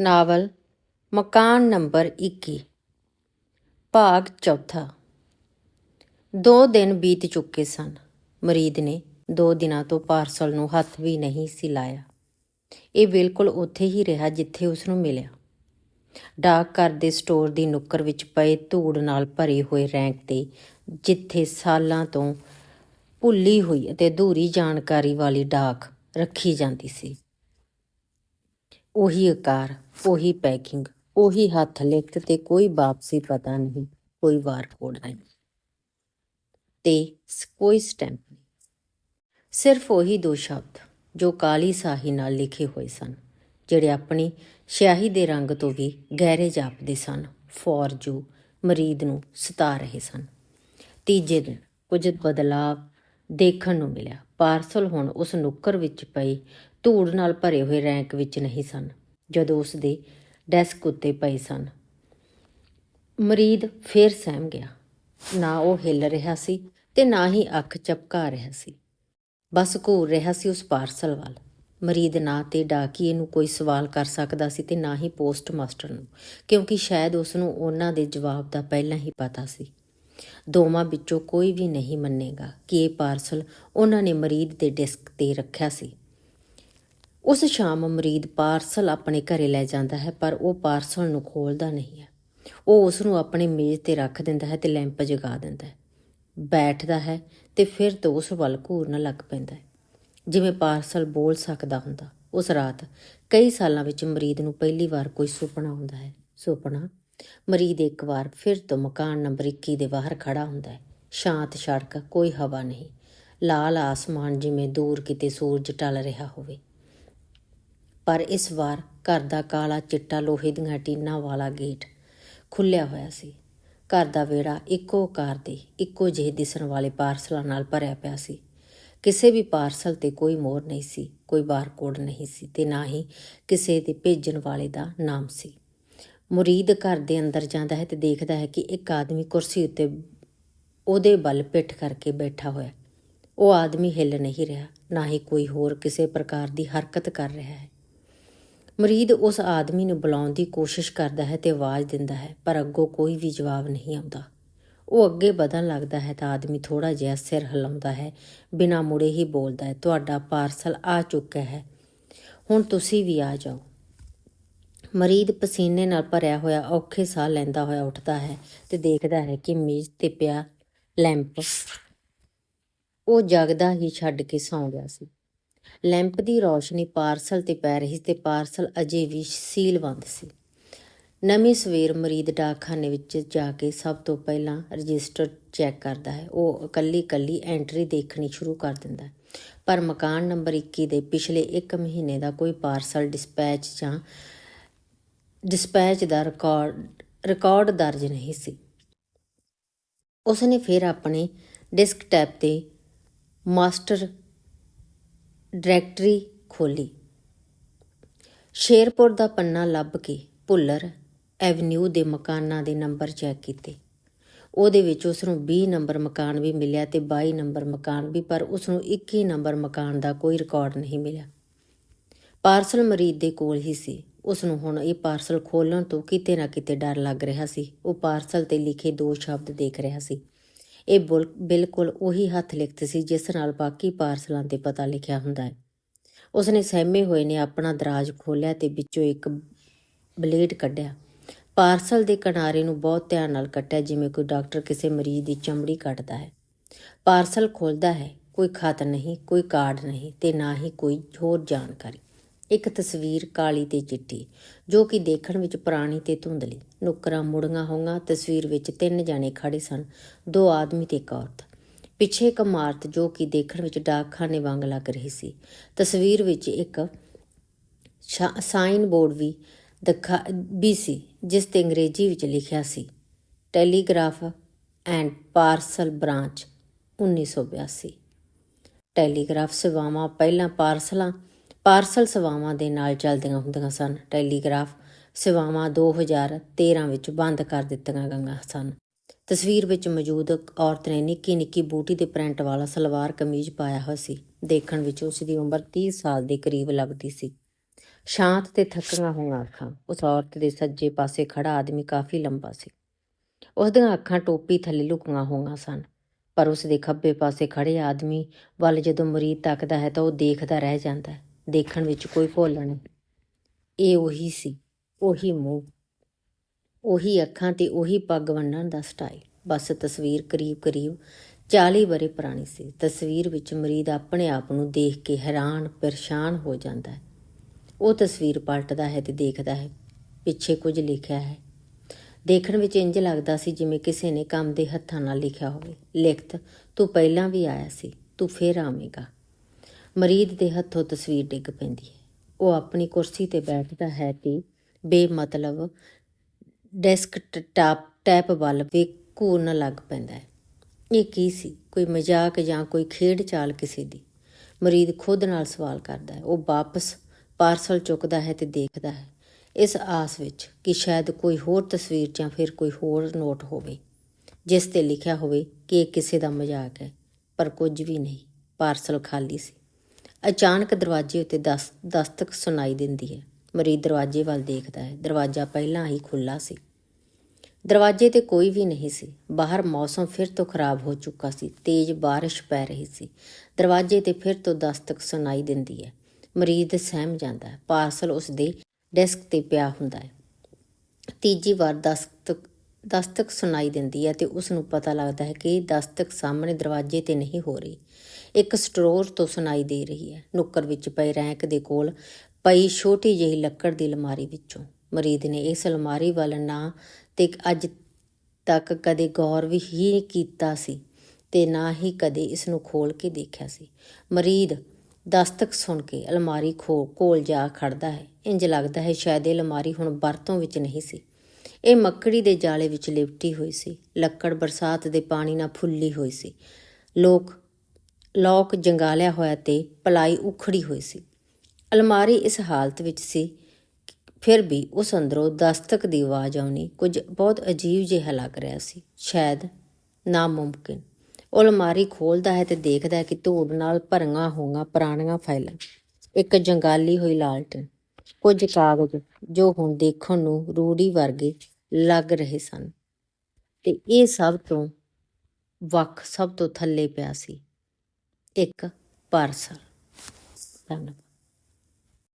Novel, ਮਕਾਨ number 21 ਭਾਗ ਚੌਥਾ। ਦੋ ਦਿਨ ਬੀਤ ਚੁੱਕੇ ਸਨ। ਮਰੀਦ ਨੇ ਦੋ ਦਿਨਾਂ ਤੋਂ ਪਾਰਸਲ ਨੂੰ ਹੱਥ ਵੀ ਨਹੀਂ ਸੀ ਲਾਇਆ। ਇਹ ਬਿਲਕੁਲ ਉੱਥੇ ਹੀ ਰਿਹਾ ਜਿੱਥੇ ਉਸ ਨੂੰ ਮਿਲਿਆ। ਡਾਕ ਘਰ ਦੇ ਸਟੋਰ ਦੀ ਨੁੱਕਰ ਵਿੱਚ ਪਏ ਧੂੜ ਨਾਲ ਭਰੇ ਹੋਏ ਰੈਂਕ ਤੇ, ਜਿੱਥੇ ਸਾਲਾਂ ਤੋਂ ਭੁੱਲੀ ਹੋਈ ਅਤੇ ਅਧੂਰੀ ਜਾਣਕਾਰੀ ਵਾਲੀ ਡਾਕ ਰੱਖੀ ਜਾਂਦੀ ਸੀ। ਉਹੀ ਆਕਾਰ ਉਹੀ ਪੈਕਿੰਗ ਉਹੀ ਹੱਥ ਲਿਖਤ ਤੇ ਕੋਈ ਵਾਪਸੀ ਪਤਾ ਨਹੀਂ, ਕੋਈ ਵਾਰ ਬਾਰਕੋਡ ਨਹੀਂ। ਤੇ ਕੋਈ ਸਟੈਂਪ ਨਹੀਂ। ਸਿਰਫ ਉਹੀ ਦੋ ਸ਼ਬਦ ਜੋ ਕਾਲੀ ਸਾਹੀ ਨਾਲ ਲਿਖੇ ਹੋਏ ਸਨ, ਜਿਹੜੇ ਆਪਣੀ ਸਿਆਹੀ ਦੇ ਰੰਗ ਤੋਂ ਵੀ ਗਹਿਰੇ ਜਾਪਦੇ ਸਨ, ਫੌਰ ਜੋ ਮਰੀਦ ਨੂੰ ਸਤਾ ਰਹੇ ਸਨ। ਤੀਜੇ ਦਿਨ ਕੁਝ ਬਦਲਾਵ ਦੇਖਣ ਨੂੰ ਮਿਲਿਆ। ਪਾਰਸਲ ਹੁਣ ਉਸ ਨੁੱਕਰ ਵਿੱਚ ਪਈ ਧੂੜ ਨਾਲ ਭਰੇ ਹੋਏ ਰੈਂਕ ਵਿੱਚ ਨਹੀਂ ਸਨ। ਜਦੋਂ ਉਸ ਦੇ ਡੈਸਕ ਉੱਤੇ ਪਏ ਸਨ। ਮਰੀਦ ਫੇਰ ਸਹਿਮ ਗਿਆ। ਨਾ ਉਹ ਹਿੱਲ ਰਿਹਾ ਸੀ ਤੇ ਨਾ ਹੀ ਅੱਖ ਚਪਕਾ ਰਿਹਾ ਸੀ। ਬਸ ਘੂਰ ਰਿਹਾ ਸੀ ਉਸ ਪਾਰਸਲ ਵੱਲ। ਮਰੀਦ ਨਾ ਤੇ ਡਾਕੀਏ ਨੂੰ ਕੋਈ ਸਵਾਲ ਕਰ ਸਕਦਾ ਸੀ ਤੇ ਨਾ ਹੀ ਪੋਸਟ ਮਾਸਟਰ ਨੂੰ, ਕਿਉਂਕਿ ਸ਼ਾਇਦ ਉਸ ਨੂੰ ਉਹਨਾਂ ਦੇ ਜਵਾਬ ਦਾ ਪਹਿਲਾਂ ਹੀ ਪਤਾ ਸੀ। ਦੋਵਾਂ ਵਿੱਚੋਂ ਕੋਈ ਵੀ ਨਹੀਂ ਮੰਨੇਗਾ ਕਿ ਇਹ ਪਾਰਸਲ ਉਹਨਾਂ ਨੇ ਮਰੀਦ ਦੇ ਡਿਸਕ ਤੇ ਰੱਖਿਆ ਸੀ। ਉਸ ਸ਼ਾਮ ਮਰੀਦ ਪਾਰਸਲ ਆਪਣੇ ਘਰੇ ਲੈ ਜਾਂਦਾ ਹੈ, ਪਰ ਉਹ ਪਾਰਸਲ ਨੂੰ ਖੋਲਦਾ ਨਹੀਂ ਹੈ। ਉਹ ਉਸ ਨੂੰ ਆਪਣੇ ਮੇਜ਼ ਤੇ ਰੱਖ ਦਿੰਦਾ ਹੈ ਤੇ ਲੈਂਪ ਜਗਾ ਦਿੰਦਾ ਹੈ। ਬੈਠਦਾ ਹੈ ਤੇ ਫਿਰ ਤੋਂ ਉਸ ਵੱਲ ਘੂਰਨ ਲੱਗ ਪੈਂਦਾ ਹੈ। ਜਿਵੇਂ ਪਾਰਸਲ ਬੋਲ ਸਕਦਾ ਹੁੰਦਾ, ਉਸ ਰਾਤ ਕਈ ਸਾਲਾਂ ਵਿੱਚ ਮਰੀਦ ਨੂੰ ਪਹਿਲੀ ਵਾਰ ਕੋਈ ਸੁਪਨਾ ਆਉਂਦਾ ਹੈ। ਸੁਪਨਾ? ਮਰੀਦ ਇੱਕ ਵਾਰ ਫਿਰ ਤੋਂ ਮਕਾਨ ਨੰਬਰ 21 ਦੇ ਬਾਹਰ ਖੜਾ ਹੁੰਦਾ ਹੈ। ਸ਼ਾਂਤ ਸੜਕ, ਕੋਈ ਹਵਾ ਨਹੀਂ। ਲਾਲ ਆਸਮਾਨ ਜਿਵੇਂ ਦੂਰ ਕਿਤੇ ਸੂਰਜ ਟਲ ਰਿਹਾ ਹੋਵੇ। ਪਰ ਇਸ ਵਾਰ ਘਰ ਦਾ ਕਾਲਾ ਚਿੱਟਾ ਲੋਹੇ ਦੀਆਂ ਟੀਨਾਂ ਵਾਲਾ ਗੇਟ ਖੁੱਲਿਆ ਹੋਇਆ ਸੀ। ਘਰ ਦਾ ਵਿਹੜਾ ਇੱਕੋ ਕਾਰ ਦੇ, ਇੱਕੋ ਜਿਹੇ ਦਿਸਣ ਵਾਲੇ ਪਾਰਸਲਾਂ ਨਾਲ ਭਰਿਆ ਪਿਆ ਸੀ। ਕਿਸੇ ਵੀ ਪਾਰਸਲ ਤੇ ਕੋਈ ਮੋਹਰ ਨਹੀਂ ਸੀ, ਕੋਈ ਬਾਰਕੋਡ ਨਹੀਂ ਸੀ ਤੇ ਨਾ ਹੀ ਕਿਸੇ ਦੇ ਭੇਜਣ ਵਾਲੇ ਦਾ ਨਾਮ ਸੀ। ਮੁਰੀਦ ਘਰ ਦੇ ਅੰਦਰ ਜਾਂਦਾ ਹੈ ਤੇ ਦੇਖਦਾ ਹੈ ਕਿ ਇੱਕ ਆਦਮੀ ਕੁਰਸੀ ਉੱਤੇ ਉਹਦੇ ਵੱਲ ਪਿੱਠ ਕਰਕੇ ਬੈਠਾ ਹੋਇਆ। ਉਹ ਆਦਮੀ ਹਿੱਲ ਨਹੀਂ ਰਿਹਾ, ਨਾ ਹੀ ਕੋਈ ਹੋਰ ਕਿਸੇ ਪ੍ਰਕਾਰ ਦੀ ਹਰਕਤ ਕਰ ਰਿਹਾ ਹੈ। ਮਰੀਦ ਉਸ ਆਦਮੀ ਨੂੰ ਬੁਲਾਉਣ ਦੀ ਕੋਸ਼ਿਸ਼ ਕਰਦਾ ਹੈ ਤੇ ਆਵਾਜ਼ ਦਿੰਦਾ ਹੈ, ਪਰ ਅੱਗੋਂ ਕੋਈ ਵੀ ਜਵਾਬ ਨਹੀਂ ਆਉਂਦਾ। ਉਹ ਅੱਗੇ ਵਧਣ ਲੱਗਦਾ ਹੈ ਤਾਂ ਆਦਮੀ ਥੋੜਾ ਜਿਹਾ ਸਿਰ ਹਿਲਾਉਂਦਾ ਹੈ, ਬਿਨਾਂ ਮੁੜੇ ਹੀ ਬੋਲਦਾ ਹੈ, ਤੁਹਾਡਾ ਪਾਰਸਲ ਆ ਚੁੱਕਾ ਹੈ। ਹੁਣ ਤੁਸੀਂ ਵੀ ਆ ਜਾਓ। ਮਰੀਦ ਪਸੀਨੇ ਨਾਲ ਭਰਿਆ ਹੋਇਆ ਔਖੇ ਸਾਹ ਲੈਂਦਾ ਹੋਇਆ ਉੱਠਦਾ ਹੈ ਤੇ ਦੇਖਦਾ ਹੈ ਕਿ ਮੇਜ਼ ਤੇ ਪਿਆ ਲੈਂਪ ਉਹ ਜਗਦਾ ਹੀ ਛੱਡ ਕੇ ਸੌਂ ਗਿਆ ਸੀ। ਲੈਂਪ ਦੀ ਰੌਸ਼ਨੀ ਪਾਰਸਲ ਤੇ ਪੈ ਰਹੀ ਸੀ ਤੇ ਪਾਰਸਲ ਅਜੇ ਵੀ ਸੀਲਬੰਦ ਸੀ। ਨਵੀਂ ਸਵੇਰ ਮਰੀਦ ਡਾਕਖਾਨੇ ਵਿੱਚ ਜਾ ਕੇ ਸਭ ਤੋਂ ਪਹਿਲਾਂ ਰਜਿਸਟਰ ਚੈੱਕ ਕਰਦਾ ਹੈ। ਉਹ ਇਕੱਲੀ ਇਕੱਲੀ ਐਂਟਰੀ ਦੇਖਣੀ ਸ਼ੁਰੂ ਕਰ ਦਿੰਦਾ ਹੈ। ਪਰ ਮਕਾਨ ਨੰਬਰ 21 ਦੇ ਪਿਛਲੇ 1 ਮਹੀਨੇ ਦਾ ਕੋਈ ਪਾਰਸਲ ਡਿਸਪੈਚ ਜਾਂ ਡਿਸਪੈਚ ਦਾ ਰਿਕਾਰਡ ਰਿਕਾਰਡ ਦਰਜ ਨਹੀਂ ਸੀ। ਉਸਨੇ ਫਿਰ ਆਪਣੇ ਡੈਸਕਟਾਪ ਤੇ ਮਾਸਟਰ ਡਾਇਰੈਕਟਰੀ ਖੋਲੀ। ਸ਼ੇਰਪੁਰ ਦਾ ਪੰਨਾ ਲੱਭ ਕੇ ਭੁੱਲਰ ਐਵਨਿਊ ਦੇ ਮਕਾਨਾਂ ਦੇ ਨੰਬਰ ਚੈੱਕ ਕੀਤੇ। ਉਹਦੇ ਵਿੱਚ ਉਸ ਨੂੰ 20 ਨੰਬਰ ਮਕਾਨ ਵੀ ਮਿਲਿਆ ਤੇ 22 ਨੰਬਰ ਮਕਾਨ ਵੀ, ਪਰ ਉਸ ਨੂੰ 21 ਨੰਬਰ ਮਕਾਨ ਦਾ ਕੋਈ ਰਿਕਾਰਡ ਨਹੀਂ ਮਿਲਿਆ। ਪਾਰਸਲ ਮਰੀਦ ਦੇ ਕੋਲ ਹੀ ਸੀ। ਉਸ ਨੂੰ ਹੁਣ ਇਹ ਪਾਰਸਲ ਖੋਲਣ ਤੋਂ ਕਿਤੇ ਨਾ ਕਿਤੇ ਡਰ ਲੱਗ ਰਿਹਾ ਸੀ। ਉਹ ਪਾਰਸਲ ਤੇ ਲਿਖੇ ਦੋ ਸ਼ਬਦ ਦੇਖ ਰਿਹਾ ਸੀ। ਇਹ ਬੁਲ- ਬਿਲਕੁਲ ਉਹੀ ਹੱਥ ਲਿਖਤ ਸੀ ਜਿਸ ਨਾਲ ਬਾਕੀ ਪਾਰਸਲਾਂ ਤੇ ਪਤਾ ਲਿਖਿਆ ਹੁੰਦਾ ਹੈ। ਉਸ ਨੇ ਸਹਿਮੇ ਹੋਏ ਨੇ ਆਪਣਾ ਦਰਾਜ ਖੋਲ੍ਹਿਆ ਤੇ ਵਿੱਚੋਂ ਇੱਕ ਬਲੇਡ ਕੱਢਿਆ। ਪਾਰਸਲ ਦੇ ਕਿਨਾਰੇ ਨੂੰ ਬਹੁਤ ਧਿਆਨ ਨਾਲ ਕੱਟਿਆ, ਜਿਵੇਂ ਕੋਈ ਡਾਕਟਰ ਕਿਸੇ ਮਰੀਜ਼ ਦੀ ਚਮੜੀ ਕੱਟਦਾ ਹੈ। ਪਾਰਸਲ ਖੋਲਦਾ ਹੈ, ਕੋਈ ਖਤ ਨਹੀਂ, ਕੋਈ ਕਾਰਡ ਨਹੀਂ ਤੇ ਨਾ ਹੀ ਕੋਈ ਹੋਰ ਜਾਣਕਾਰੀ। ਇੱਕ ਤਸਵੀਰ ਕਾਲੀ ਤੇ ਚਿੱਟੀ, ਜੋ ਕਿ ਦੇਖਣ ਵਿੱਚ ਪੁਰਾਣੀ ਤੇ ਧੁੰਦਲੀ। ਨੁਕਰਾਂ ਮੁੜੀਆਂ ਹੋਈਆਂ, ਤਸਵੀਰ ਵਿੱਚ ਤਿੰਨ ਜਾਣੇ ਖੜੇ ਸਨ, ਦੋ ਆਦਮੀ ਤੇ ਇੱਕ ਔਰਤ। ਪਿੱਛੇ ਇੱਕ ਇਮਾਰਤ, ਜੋ ਕਿ ਦੇਖਣ ਵਿੱਚ ਡਾਕਖਾਨੇ ਵਾਂਗ ਲੱਗ ਰਹੀ ਸੀ। ਤਸਵੀਰ ਵਿੱਚ ਇੱਕ ਸ਼ਾ- ਸਾਈਨ ਬੋਰਡ ਵੀ ਦਿਖਾ, ਵੀ ਸੀ, ਜਿਸ ਤੇ ਅੰਗਰੇਜ਼ੀ ਵਿੱਚ ਲਿਖਿਆ ਸੀ, telegraph and parcel branch 1982 telegraph ਸੇਵਾਵਾਂ ਪਹਿਲਾਂ ਪਾਰਸਲਾਂ ਪਾਰਸਲ ਸੇਵਾਵਾਂ ਦੇ ਨਾਲ ਚੱਲਦੀਆਂ ਹੁੰਦੀਆਂ ਸਨ। ਟੈਲੀਗ੍ਰਾਫ ਸੇਵਾਵਾਂ 2013 ਵਿੱਚ ਬੰਦ ਕਰ ਦਿੱਤੀਆਂ ਗਈਆਂ ਸਨ। ਤਸਵੀਰ ਵਿੱਚ ਮੌਜੂਦ ਔਰਤ ਨੇ ਨਿੱਕੀ ਨਿੱਕੀ ਬੂਟੀ ਦੇ ਪ੍ਰਿੰਟ ਵਾਲਾ ਸਲਵਾਰ ਕਮੀਜ਼ ਪਾਇਆ ਹੋਇਆ ਸੀ। ਦੇਖਣ ਵਿੱਚ ਉਸ ਦੀ ਉਮਰ 30 ਸਾਲ ਦੇ ਕਰੀਬ ਲੱਗਦੀ ਸੀ। ਸ਼ਾਂਤ ਤੇ ਥੱਕੀਆਂ ਹੋਈਆਂ ਅੱਖਾਂ। ਉਸ ਔਰਤ ਦੇ ਸੱਜੇ ਪਾਸੇ ਖੜਾ ਆਦਮੀ ਕਾਫੀ ਲੰਬਾ ਸੀ। ਉਸ ਦੀਆਂ ਅੱਖਾਂ ਟੋਪੀ ਥੱਲੇ ਲੁਕੀਆਂ ਹੋਈਆਂ ਸਨ। ਪਰ ਉਸ ਦੇ ਖੱਬੇ ਪਾਸੇ ਖੜੇ ਆਦਮੀ ਵੱਲ ਜਦੋਂ ਮਰੀਦ ਤੱਕਦਾ ਹੈ ਤਾਂ ਉਹ ਦੇਖਦਾ ਰਹਿ ਜਾਂਦਾ ਹੈ। ਦੇਖਣ ਵਿੱਚ ਕੋਈ ਭੁੱਲ ਨਹੀਂ। ਇਹ ਉਹੀ ਸੀ, ਉਹੀ ਮੂੰਹ, ਉਹੀ ਅੱਖਾਂ ਤੇ ਉਹੀ ਪੱਗ ਵੰਨਣ ਦਾ ਸਟਾਈਲ। ਬਸ ਤਸਵੀਰ ਕਰੀਬ ਕਰੀਬ 40 ਬਰੇ ਪੁਰਾਣੀ ਸੀ। ਤਸਵੀਰ ਵਿੱਚ ਮਰੀਦ ਆਪਣੇ ਆਪ ਨੂੰ ਦੇਖ ਕੇ ਹੈਰਾਨ, ਪਰੇਸ਼ਾਨ ਹੋ ਜਾਂਦਾ ਹੈ। ਉਹ ਤਸਵੀਰ ਪਲਟਦਾ ਹੈ ਤੇ ਦੇਖਦਾ ਹੈ। ਪਿੱਛੇ ਕੁਝ ਲਿਖਿਆ ਹੈ। ਦੇਖਣ ਵਿੱਚ ਇੰਜ ਲੱਗਦਾ ਸੀ ਜਿਵੇਂ ਕਿਸੇ ਨੇ ਕੰਮ ਦੇ ਹੱਥਾਂ ਨਾਲ ਲਿਖਿਆ ਹੋਵੇ। ਲਿਖਤ, ਤੂੰ ਪਹਿਲਾਂ ਵੀ ਆਇਆ ਸੀ, ਤੂੰ ਫੇਰ ਆਵੇਂਗਾ। ਮਰੀਦ ਦੇ ਹੱਥੋਂ ਤਸਵੀਰ ਡਿੱਗ ਪੈਂਦੀ ਹੈ। ਉਹ ਆਪਣੀ ਕੁਰਸੀ ਤੇ ਬੈਠਦਾ ਹੈ ਤੇ ਬੇਮਤਲਬ ਡੈਸਕ ਟਾਪ, ਟੈਪ ਵੱਲ ਵੇਖੂਨ ਲੱਗ ਪੈਂਦਾ ਹੈ। ਇਹ ਕੀ ਸੀ? ਕੋਈ ਮਜ਼ਾਕ ਜਾਂ ਕੋਈ ਖੇਡ ਚਾਲ ਕਿਸੇ ਦੀ? ਮਰੀਦ ਖੁਦ ਨਾਲ ਸਵਾਲ ਕਰਦਾ ਹੈ। ਉਹ ਵਾਪਸ ਪਾਰਸਲ ਚੁੱਕਦਾ ਹੈ ਤੇ ਦੇਖਦਾ ਹੈ। ਇਸ ਆਸ ਵਿੱਚ ਕਿ ਸ਼ਾਇਦ ਕੋਈ ਹੋਰ ਤਸਵੀਰ ਜਾਂ ਫਿਰ ਕੋਈ ਹੋਰ ਨੋਟ ਹੋਵੇ, ਜਿਸ ਤੇ ਲਿਖਿਆ ਹੋਵੇ ਕਿ ਇਹ ਕਿਸੇ ਦਾ ਮਜ਼ਾਕ ਹੈ, ਪਰ ਕੁਝ ਵੀ ਨਹੀਂ। ਪਾਰਸਲ ਖਾਲੀ ਸੀ। ਅਚਾਨਕ ਦਰਵਾਜ਼ੇ ਉੱਤੇ ਦਸ, ਦਸਤਕ ਸੁਣਾਈ ਦਿੰਦੀ ਹੈ। ਮਰੀਦ ਦਰਵਾਜ਼ੇ ਵੱਲ ਦੇਖਦਾ ਹੈ। ਦਰਵਾਜ਼ਾ ਪਹਿਲਾਂ ਹੀ ਖੁੱਲਾ ਸੀ। ਦਰਵਾਜ਼ੇ ਤੇ ਕੋਈ ਵੀ ਨਹੀਂ ਸੀ। ਬਾਹਰ ਮੌਸਮ ਫਿਰ ਤੋਂ ਖਰਾਬ ਹੋ ਚੁੱਕਾ ਸੀ। ਤੇਜ਼ ਬਾਰਿਸ਼ ਪੈ ਰਹੀ ਸੀ। ਦਰਵਾਜ਼ੇ ਤੇ ਫਿਰ ਤੋਂ ਦਸਤਕ ਸੁਣਾਈ ਦਿੰਦੀ ਹੈ। ਮਰੀਦ ਸਹਿਮ ਜਾਂਦਾ ਹੈ। ਪਾਰਸਲ ਉਸ ਦੇ ਡੈਸਕ ਤੇ ਪਿਆ ਹੁੰਦਾ ਹੈ। ਤੀਜੀ ਵਾਰ ਦਸਤਕ ਦਸਤਕ ਸੁਣਾਈ ਦਿੰਦੀ ਹੈ ਤੇ ਉਸ ਨੂੰ ਪਤਾ ਲੱਗਦਾ ਹੈ ਕਿ ਦਸਤਕ ਸਾਹਮਣੇ ਦਰਵਾਜ਼ੇ ਤੇ ਨਹੀਂ ਹੋ ਰਹੀ। ਇੱਕ ਸਟੋਰ ਤੋਂ ਸੁਣਾਈ ਦੇ ਰਹੀ ਹੈ। ਨੁੱਕਰ ਵਿੱਚ ਪਏ ਰੈਂਕ ਦੇ ਕੋਲ ਪਈ ਛੋਟੀ ਜਿਹੀ ਲੱਕੜ ਦੀ ਅਲਮਾਰੀ ਵਿੱਚੋਂ। ਮਰੀਦ ਨੇ ਇਸ ਅਲਮਾਰੀ ਵੱਲ ਨਾ ਤੇ ਅੱਜ ਤੱਕ ਕਦੇ ਗੌਰ ਵੀ ਹੀ ਕੀਤਾ ਸੀ ਤੇ ਨਾ ਹੀ ਕਦੇ ਇਸ ਨੂੰ ਖੋਲ ਕੇ ਦੇਖਿਆ ਸੀ। ਮਰੀਦ ਦਸਤਕ ਸੁਣ ਕੇ ਅਲਮਾਰੀ ਖੋ, ਕੋਲ ਜਾ ਖੜਦਾ ਹੈ। ਇੰਜ ਲੱਗਦਾ ਹੈ ਸ਼ਾਇਦ ਇਹ ਅਲਮਾਰੀ ਹੁਣ ਵਰਤੋਂ ਵਿੱਚ ਨਹੀਂ ਸੀ। ਇਹ ਮੱਕੜੀ ਦੇ ਜਾਲੇ ਵਿੱਚ ਲਿਪਟੀ ਹੋਈ ਸੀ। ਲੱਕੜ ਬਰਸਾਤ ਦੇ ਪਾਣੀ ਨਾਲ ਫੁੱਲੀ ਹੋਈ ਸੀ। ਲੋਕ ਲੋਕ ਜੰਗਾਲਿਆ ਹੋਇਆ ਤੇ ਪਲਾਈ ਉਖੜੀ ਹੋਈ ਸੀ। ਅਲਮਾਰੀ ਇਸ ਹਾਲਤ ਵਿੱਚ ਸੀ, ਫਿਰ ਵੀ ਉਸ ਅੰਦਰੋਂ ਦਸਤਕ ਦੀ ਆਵਾਜ਼ ਆਉਣੀ ਕੁਝ ਬਹੁਤ ਅਜੀਬ ਜਿਹਾ ਲੱਗ ਰਿਹਾ ਸੀ। ਸ਼ਾਇਦ ਨਾਮੁਮਕਿਨ। ਉਹ ਅਲਮਾਰੀ ਖੋਲਦਾ ਹੈ ਤੇ ਦੇਖਦਾ ਹੈ ਕਿ ਧੂੜ ਨਾਲ ਭਰੀਆਂ ਹੋਈਆਂ ਪੁਰਾਣੀਆਂ ਫਾਈਲਾਂ। ਇੱਕ ਜੰਗਾਲੀ ਹੋਈ ਲਾਲਟਨ। ਕੁਝ ਕਾਗਜ਼ ਜੋ ਹੁਣ ਦੇਖਣ ਨੂੰ ਰੂੜੀ ਵਰਗੇ ਲੱਗ ਰਹੇ ਸਨ। ਤੇ ਇਹ ਸਭ ਤੋਂ ਵੱਖ ਸਭ ਤੋਂ ਥੱਲੇ ਪਿਆ ਸੀ। ਇੱਕ ਪਾਰਸਲ। ਧੰਨਵਾਦ।